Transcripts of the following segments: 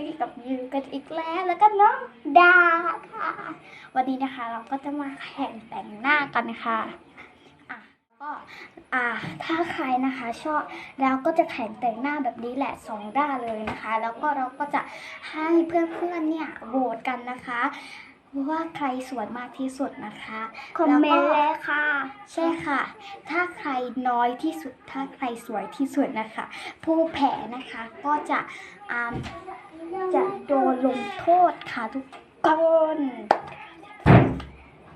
ก็อยู่กับยูกันอีกแล้วแล้วก็น้องดาค่ะ วันนี้นะคะเราก็จะมาแข่งแต่งหน้ากันนะคะอะก็อ่าถ้าใครนะคะชอบเราก็จะแข่งแต่งหน้าแบบนี้แหละสองด้านเลยนะคะ แล้วก็เราก็จะให้เพื่อนๆเนี่ยโหวตกันนะคะว่าใครสวยมากที่สุดนะคะคอมเมนต์เลยค่ะ ใช่ค่ะ ถ้าใครน้อยที่สุด ถ้าใครสวยที่สุดนะคะ ผู้แพ้นะคะก็จะอ่า จะโดนลงโทษค่ะทุกคน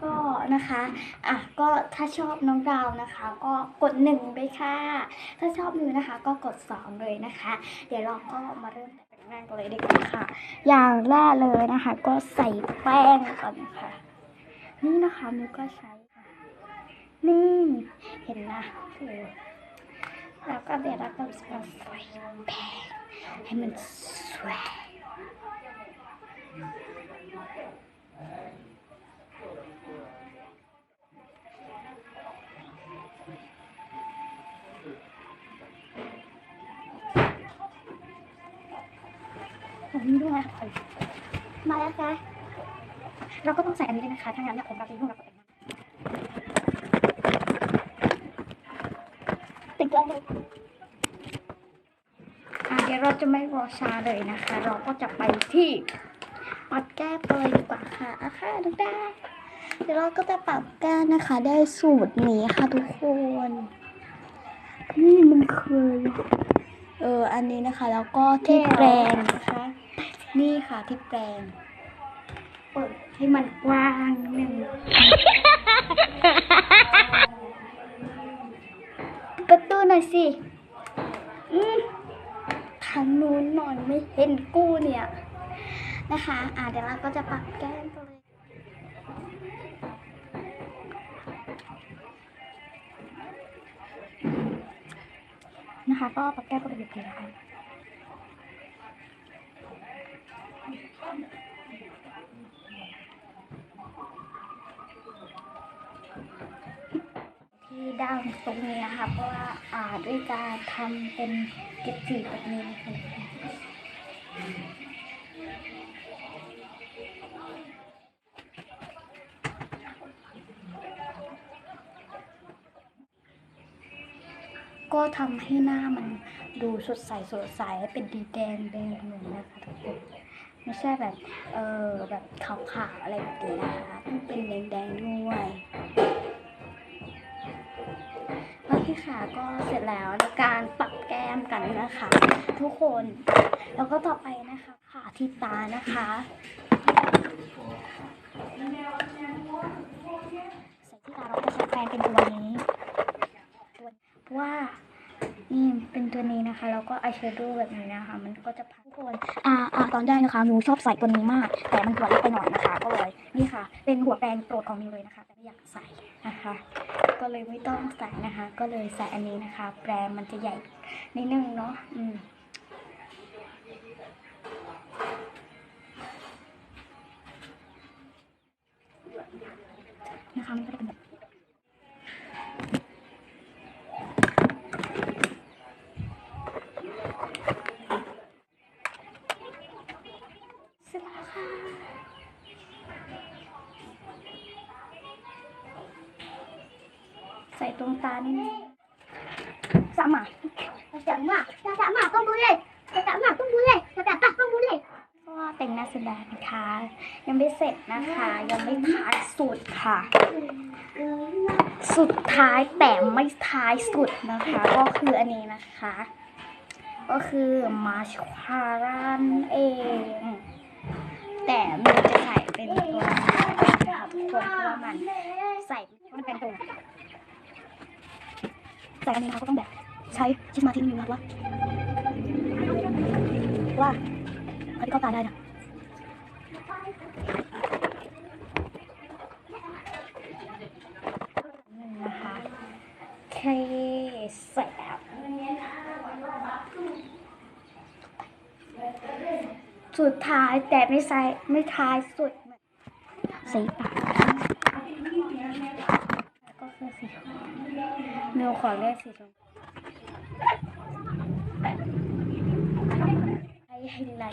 ก็นะคะ อะ ก็ถ้าชอบน้องดาวนะคะ ก็กดหนึ่งไปค่ะ ถ้าชอบมิวนะคะ ก็กดสองเลยนะคะ เดี๋ยวเราก็มาเริ่มแต่งหน้ากันเลยดีกว่าค่ะ อย่างแรกเลยนะคะ ก็ใส่แป้งก่อนค่ะ นี่นะคะมิวก็ใช้ค่ะนี่เห็นนะแล้วก็เดี๋ยวเราก็ใส่แป้งให้มันสวย ผมด้วยค่ะมาแล้วค่ะเราก็ต้องใส่อันนี้ด้วยนะคะ ถ้างั้นเนี่ยผมเราจะยุ่งกับแต่งหน้าติดกันเลยอะเดี๋ยวเราจะไม่รอช้าเลยนะคะ เราก็จะไปที่ปัดแก้มกันเลยดีกว่าค่ะอะค่ะทุกท่านเดี๋ยวเราก็จะปัดแก้มนะคะ ได้สูตรนี้ค่ะทุกคน นี่มันคือ เอออันนี้นะคะ แล้วก็ที่แปรงนะคะ นี่ค่ะที่แปรงเปิดให้มันกว้างนิดนึงประตูหน่อยสิอืมทางนู้นหน่อยไม่เห็นกู้เนี่ย นะคะ อ่าเดี๋ยวเราก็จะปักแก้มกัน นะคะ ก็ปักแก้มก็เป็นแบบนี้นะคะที่ด้านตรงนี้นะคะเพราะว่าอ่าด้วยการทำเป็นเก็บสีแบบนี้นะคะ ก็ทำให้หน้ามันดูสดใสสดใสเป็นดีแดงแดงหนึ่งนะคะทุกคนไม่ใช่แบบ เออแบบขาวๆอะไรแบบนี้นะคะต้องเป็นแดงๆด้วยโอเคค่ะก็เสร็จแล้วในการปักแก้มกันนะคะ ทุกคนแล้วก็ต่อไปนะคะค่ะที่ตานะคะใส่ที่ตาเราก็ใช้แปรงเป็นตัวนี้ตัวเพราะว่านี่เป็ นะคะแล้วก็อายแชโดว์แบบนี้นะคะ มันก็จะพักทุกคนอ่าอ่าตอนแรกนะคะหนูชอบใส่ตัวนี้มาก แต่มันตัวเล็กไปหน่อยนะคะ ก็เลยนี่ค่ะ เป็นหัวแปรงโปรดของมิวเลยนะคะ แต่ไม่อยากใส่นะคะ ก็เลยไม่ต้องใส่นะคะ ก็เลยใส่อันนี้นะคะ แปรงมันจะใหญ่นิดนึงเนาะอืมนะคะมันก็จะเป็นแบบเส ร็จแล้วค่ะใส่ตรงตานี่สามารถจับมากจับมากต้องดูเลยจับมากต้องดูเลยจับปากต้องดูเลยก็แต่งหน้าเสร็จแล้วนะคะ ยังไม่เสร็จนะคะ ยังไม่ท้ายสุดค่ะ สุดท้ายแต่ไม่ท้ายสุดนะคะ ก็คืออันนี้นะคะ ก็คือมาชคารันเอง แต่มันจะใส่เป็นตัวนะคะทุกคนเพราะว่ามันใส่มันเป็นตัวใส่อันนี้นะคะก็ต้องแบบใช้ชิสมาที่นี่นะว่าว่าอันนี้เข้าตาได้นะนะคะเคเสร็จแล้ว สุดท้ายแต่ไม่ใส่ไม่ท้ายสุดสีปากก็คือสีชมพูเนูขอเลือกสีชมพูให้ไฮไลท์